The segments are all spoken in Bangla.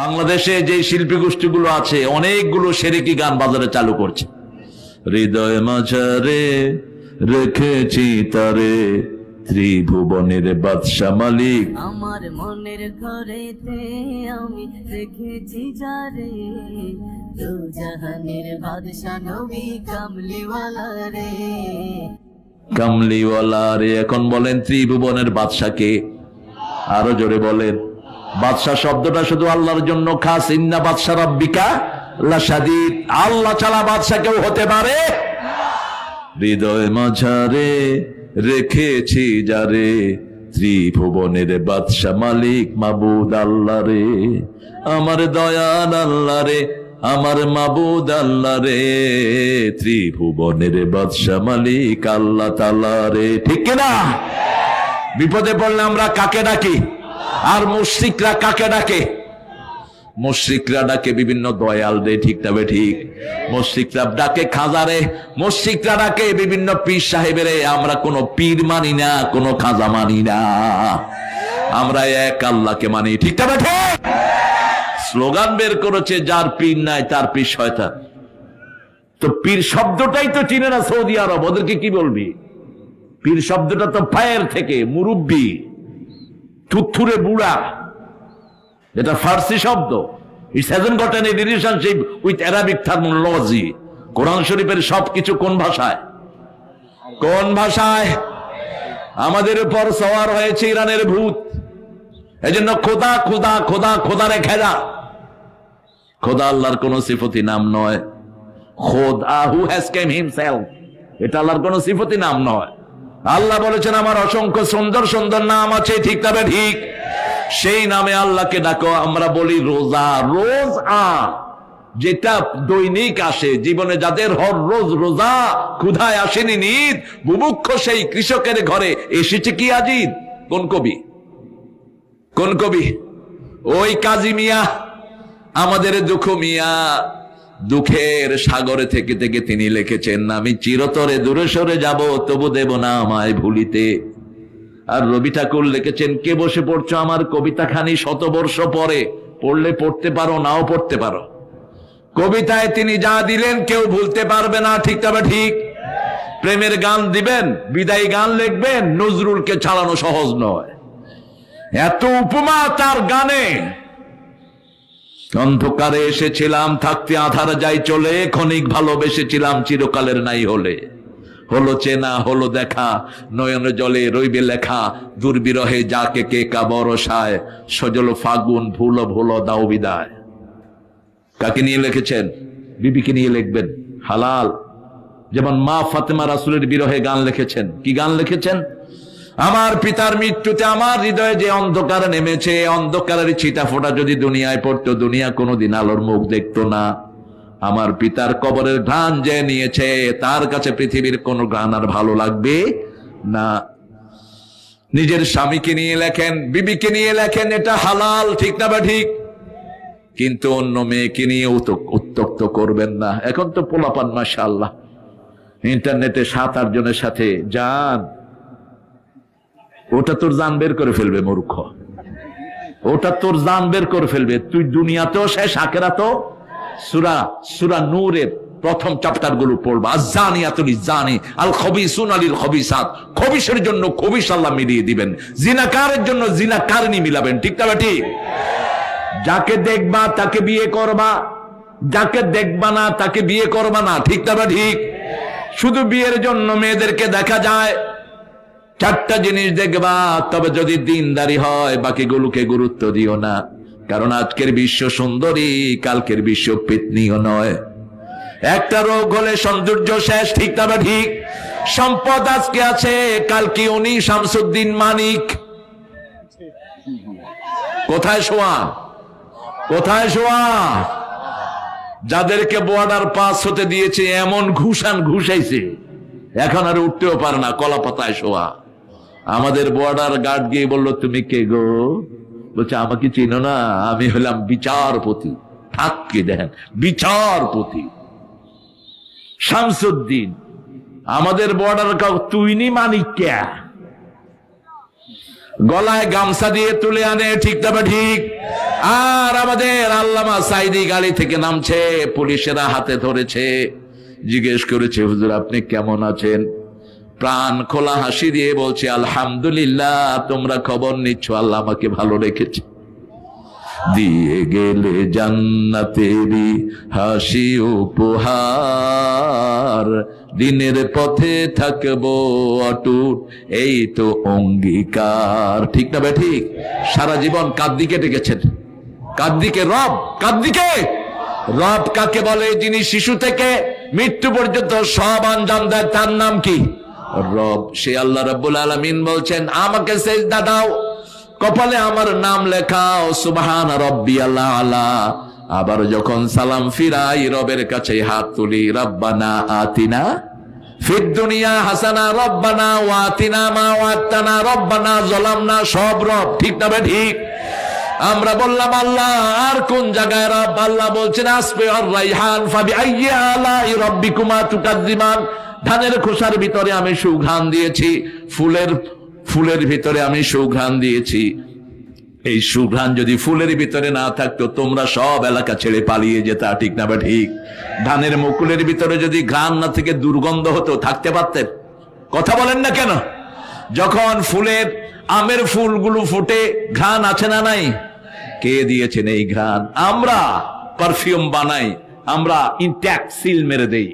বাংলাদেশে যে শিল্পী গোষ্ঠীগুলো আছে অনেকগুলো সেরেকি গান বাজারে চালু করছে। হৃদয় মাঝারে রেখেছি তারে ত্রিভুবনের বাদশা মালিক। আমার মনের ঘরেতে আমি রেখেছি যারে জাহানের বাদশা নবী কামলিওয়ালা রে। কামলিওয়ালা রে এখন বলেন ত্রিভুবনের বাদশাকে আরও জোরে বলেন। বাদশা শব্দটা শুধু আল্লাহর জন্য খাস। ইন্না বাদশা রব্বিকা আল্লাহ ছাড়া বাদশা কেউ হতে পারে? হৃদয় মাঝারে রেখেছি যারে, ত্রিভুবনের বাদশা মালিক মাবুদ আল্লাহ রে। আমার দয়াল আল্লাহ রে, আমার মাবুদ আল্লাহ রে। ত্রিভুবনের বাদশা মালিক আল্লাহ তাল্লা রে। ঠিক না বিপদে পড়লে আমরা কাকে ডাকি? আর মুশ্রিকরা কাকে ডাকে? মুশ্রিকরা ডাকে বিভিন্ন দয়াল দে, ঠিক তবে ঠিক? মুশ্রিকরা ডাকে খাজারে, মুশ্রিকরা ডাকে বিভিন্ন পীর সাহেবের, আমরা কোনো পীর মানি না, কোনো খাজা মানি না। আমরা এক আল্লাহকে মানি, ঠিক তবে ঠিক? স্লোগান বের করেছে, যার পীর নাই, তার পীর শয়তান। তো পীর শব্দটাই তো চিনে না সৌদি আরব, ওদেরকে কি বলবি? পীর শব্দটা তো ফায়ের থেকে, মুরব্বী। থুথুরে বুড়া এটা ফার্সি শব্দ। রিলেশনশিপ উইথ শরীফের কোন ভাষায়? কোন ভাষায়? আমাদের উপর হয়েছে ইরানের ভূত। এজন্য খোদা খোদা খোদা খোদা খেদা খোদা আল্লাহর কোন সিফতি নাম নয়। খোদা হু হ্যাজ কেম এটা আল্লাহর কোন সিফতি নাম নয়। আল্লাহ বলেছেন, আমার অসংখ্য সুন্দর সুন্দর নাম আছে, ঠিক তবে ঠিক? সেই নামে আল্লাহকে ডাকো, আমরা বলি রোজা। রোজ আ, যেটা দৈনিক আসে, জীবনে যাদের হর রোজ রোজা, ক্ষুধায় আসেনি নিদ, বুভুক্ষ সেই কৃষকের ঘরে এসেছে কি আজিদ? কোন কবি? কোন কবি? ওই কাজী মিয়া, আমাদের দুঃখ মিয়া। দুঃখের সাগরে থেকে থেকে তিনি লিখেছেন, আমি চিরতরে দূরে সরে যাব, তবু দেব না আমায় ভুলিতে। আর রবি ঠাকুর লিখেছেন, কে বসে পড়ছো আমার কবিতা খানি শতবর্ষ পরে? পড়লে পড়তে পারো, নাও পড়তে পারো। কবিতায় তিনি যা দিলেন, কেউ ভুলতে পারবে না, ঠিক তবে ঠিক। প্রেমের গান দিবেন, বিদায়ী গান লিখবেন, নজরুলকে ছাড়ানো সহজ নয়। এত উপমা তার গানে অন্ধকারে এসেছিলাম, থাকতে আধার যাই চলে, ক্ষণিক ভালোবেসেছিলাম, চিরকালের নাই হলে। হলো চেনা, হলো দেখা, নয়ন জলে রইবে লেখা, দুর্বিরহে যাকে কে কা বরসায় সজল ফাগুন ভুল ভুল দাও বিদায়। কাকে নিয়ে লিখেছেন? বিবিকে নিয়ে লিখবেন। হালাল। যেমন মা ফাতেমা রাসুলের বিরহে গান লিখেছেন। কি গান লিখেছেন? আমার পিতার মৃত্যুতে আমার হৃদয়ে যে অন্ধকার নেমেছে অন্ধকারের ছিটা ফোটা যদি দুনিয়ায় পড়তো, দুনিয়া কোনোদিন আলোর মুখ দেখতো না। আমার পিতার কবরের ঘ্রাণ যে নিয়েছে, তার কাছে পৃথিবীর কোন ঘ্রাণ আর ভালো লাগবে না। নিজের স্বামীকে নিয়ে লেখেন, বিবিকে নিয়ে লেখেন, এটা হালাল, ঠিক না বা ঠিক? কিন্তু অন্য মেয়েকে নিয়ে উত- উত্তক্ত করবেন না। এখন তো পোলাপান মাসা আল্লাহ ইন্টারনেটে সাত আট জনের সাথে, যান। ওটা তোর জান বের করে ফেলবে, মূর্খ। ওটা তোর জান বের করে ফেলবে। তুই দুনিয়াতেও শেষ আখেরা তো সুরা সুরা নূরের প্রথম চ্যাপ্টারগুলো পড়বা জানিয়াতুল জানি, আল জন্য দিবেন। জন্য মিলাবেন। ঠিক ঠিক যাকে দেখবা তাকে বিয়ে করবা। যাকে দেখবা না তাকে বিয়ে করবা না। ঠিক ঠিক শুধু বিয়ের জন্য মেয়েদেরকে দেখা যায়। চারটা জিনিস দেখবা, তবে যদি দিনদারি হয়, বাকিগুলোকে গুরুত্ব দিও না। কারণ আজকের বিশ্ব সুন্দরী, কালকের বিশ্ব পেতনিও নয়। একটা রোগ হলে সৌন্দর্য শেষ, ঠিক তবে ঠিক। সম্পদ আজকে আছে কালকে উনি? শামসুদ্দিন মানিক। কোথায় শোয়া? কোথায় শোয়া? যাদেরকে বর্ডার পাস হতে দিয়েছে, এমন ঘুষান ঘুষাইছে। এখন আর উঠতেও পারে না কলা পাতায় শোয়া। আমাদের বর্ডার গার্ড গিয়ে বলল, তুমি কে গো? বলছে, আমাকে চিনো না, আমি হলাম বিচারপতি। থাককে দেখেন, বিচারপতি। শামসুদ্দিন, আমাদের বর্ডার কাউ তুই নি মানিক কে? গলায় গামছা দিয়ে তুলে আনে, ঠিক তবে ঠিক। আর আমাদের আল্লামা সাইদি গাড়ি থেকে নামছে, পুলিশেরা হাতে ধরেছে। জিজ্ঞেস করেছে, হুজুর, আপনি কেমন আছেন? প্রাণ খোলা হাসি দিয়ে বলছে, আলহামদুলিল্লাহ, তোমরা খবর নিচ্ছ, আল্লাহ আমাকে ভালো রেখেছে। দিয়ে গেলে জান্নাতেরি হাসি উপহার। দিনের পথে থাকব অটুট, এই তো অঙ্গীকার। ঠিক না বে, ঠিক? সারা জীবন কার দিকে ডেকেছেন কার দিকে রব। কার দিকে রব কাকে বলে? যিনি শিশু থেকে মৃত্যু পর্যন্ত সব আঞ্জাম দেয়, তার নাম কি? রব সে আল্লাহ রব্বুল আলমিন বলছেন, আমাকে সেজদা দাও। কপালে আমার নাম লেখাও, সুবহান রব্বি আল্লাহ। আল্লাহ আবার যখন সালাম ফিরাই, রবের কাছে হাত তুলি, রব্বানা আতিনা ফির দুনিয়া হাসানা, রব্বানা ওয়াতিনা মা ওয়াত্তানা রব্বানা জলামনা, সব রব, ঠিক না ঠিক? আমরা বললাম, আল্লাহ, আর কোন জায়গায় রব? আল্লাহ বলছেন, আসবে আর রাইহান, ফাবি আইয়া আলা রব্বিকুমা তুকাদ্দিমান ধানের খোসার ভিতরে আমি সুঘ্রাণ দিয়েছি, ফুলের ফুলের ভিতরে আমি সুঘ্রাণ দিয়েছি। এই সুঘ্রাণ যদি ফুলের ভিতরে না থাকতো, তোমরা সব এলাকা ছেড়ে পালিয়ে যেতা, ঠিক না বা ঠিক? ধানের মুকুলের ভিতরে যদি ঘ্রাণ না থেকে দুর্গন্ধ হতো, থাকতে পারতেন? কথা বলেন না কেন? যখন ফুলের, আমের ফুলগুলো ফুটে, ঘ্রাণ আছে না নাই? কে দিয়েছেন এই ঘ্রাণ? আমরা পারফিউম বানাই, আমরা ইনট্যাক্ট সিল মেরে দেই।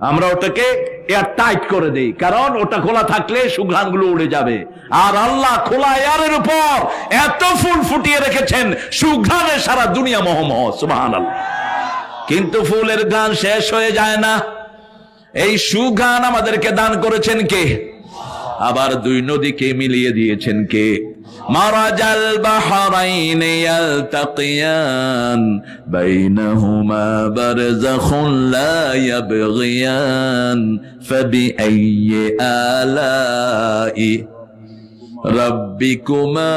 আমরা ওটাকে এয়ার টাইট করে দেই, কারণ ওটা খোলা থাকলে সুঘ্রাণগুলো উড়ে যাবে। আর আল্লাহ খোলা এয়ারের উপর এত ফুল ফুটিয়ে রেখেছেন সুঘ্রাণে সারা দুনিয়া মহমহ সুবাহান কিন্তু ফুলের গান শেষ হয়ে যায় না। এই সুঘ্রাণ আমাদেরকে দান করেছেন কে? আবার দুই নদীকে মিলিয়ে দিয়েছেন কে? ইয়ালতাকিয়ান, বাইনাহুমা বারযাখুন লা ইয়াবগিয়ান, ফাবিআইয়ি আলাই রাব্বিকুমা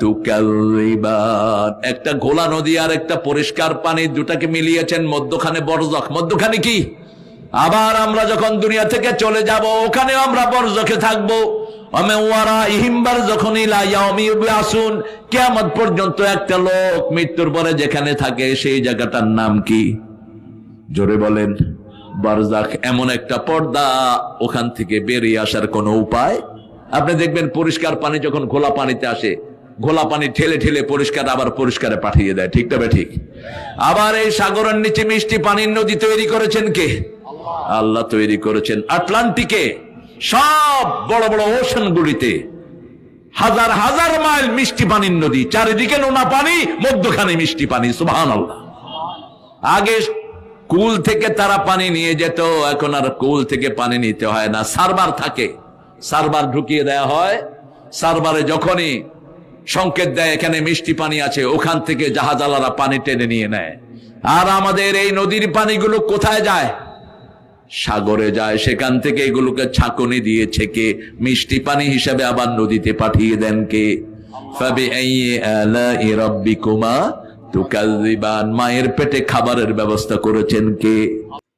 তুকাল্লিবান। একটা ঘোলা নদী আর একটা পরিষ্কার পানি দুটাকে মিলিয়েছেন মধ্যখানে বরজখ। মধ্যখানে কি? আবার আমরা যখন দুনিয়া থেকে চলে যাব ওখানে আমরা বরজখে থাকব। পর্যন্ত একটা লোক মৃত্যুর পরে যেখানে থাকে সেই জায়গাটার নাম জোরে বলেন এমন একটা পর্দা ওখান থেকে বেরিয়ে আসার কোনো উপায়? আপনি দেখবেন পরিষ্কার পানি যখন ঘোলা পানিতে আসে, ঘোলা পানি ঠেলে ঠেলে পরিষ্কার আবার পরিষ্কারে পাঠিয়ে দেয়, ঠিক তবে ঠিক? আবার এই সাগরের নিচে মিষ্টি পানির নদী তৈরি করেছেন কে? আল্লাহ তৈরি করেছেন। আটলান্টিকে সব বড় বড় ওশান গুলিতে হাজার হাজার মাইল মিষ্টি পানির নদী, চারিদিকে নোনা পানি, মধ্যখানে মিষ্টি পানি সুবহান আগে কুল থেকে তারা পানি নিয়ে যেত, এখন আর কুল থেকে পানি নিতে হয় না। সার্ভার থাকে। সার্ভার ঢুকিয়ে দেয়া হয়। সার্ভারে যখনই সংকেত দেয়, এখানে মিষ্টি পানি আছে, ওখান থেকে জাহাজালারা পানি টেনে নিয়ে নেয়। আর আমাদের এই নদীর পানিগুলো কোথায় যায়? সাগরে যায়, সেখান থেকে এগুলোকে ছাকনি দিয়ে ছেকে মিষ্টি পানি হিসাবে আবার নদীতে পাঠিয়ে দেন কে? মায়ের পেটে খাবারের ব্যবস্থা করেছেন কে?